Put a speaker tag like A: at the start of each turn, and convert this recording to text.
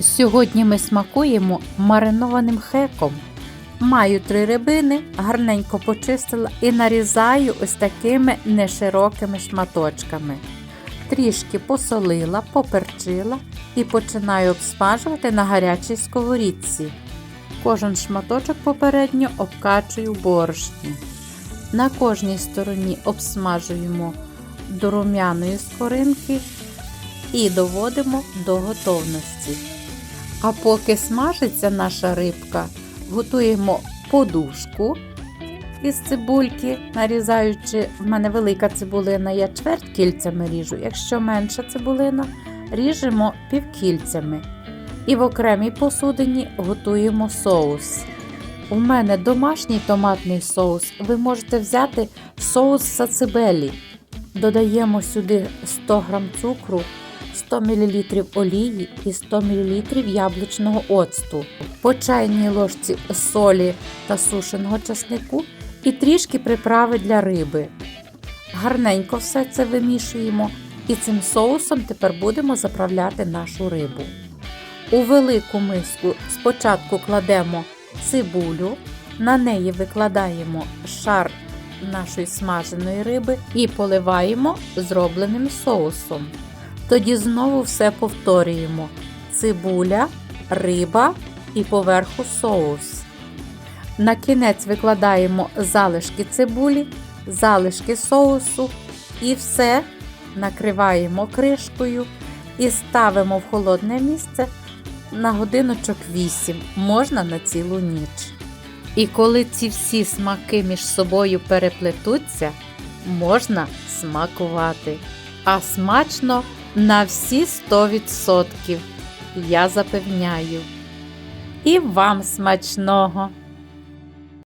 A: Сьогодні ми смакуємо маринованим хеком. Маю три рибини, гарненько почистила і нарізаю ось такими неширокими шматочками. Трішки посолила, поперчила і починаю обсмажувати на гарячій сковорідці. Кожен шматочок попередньо обкачую борошні. На кожній стороні обсмажуємо до рум'яної скоринки і доводимо до готовності. А поки смажиться наша рибка, готуємо подушку із цибульки, нарізаючи, в мене велика цибулина, я чверть кільцями ріжу. Якщо менша цибулина, ріжемо півкільцями. І в окремій посудині готуємо соус. У мене домашній томатний соус. Ви можете взяти соус сацибелі. Додаємо сюди 100 г цукру, 100 мл олії і 100 мл яблучного оцту, по чайній ложці солі та сушеного часнику і трішки приправи для риби. Гарненько все це вимішуємо і цим соусом тепер будемо заправляти нашу рибу. У велику миску спочатку кладемо цибулю, на неї викладаємо шар нашої смаженої риби і поливаємо зробленим соусом. Тоді знову все повторюємо: цибуля, риба і поверху соус. На кінець викладаємо залишки цибулі, залишки соусу і все накриваємо кришкою і ставимо в холодне місце на годиночок 8, можна на цілу ніч. І коли ці всі смаки між собою переплетуться, можна смакувати. А смачно на всі 100%. Я запевняю. І вам смачного!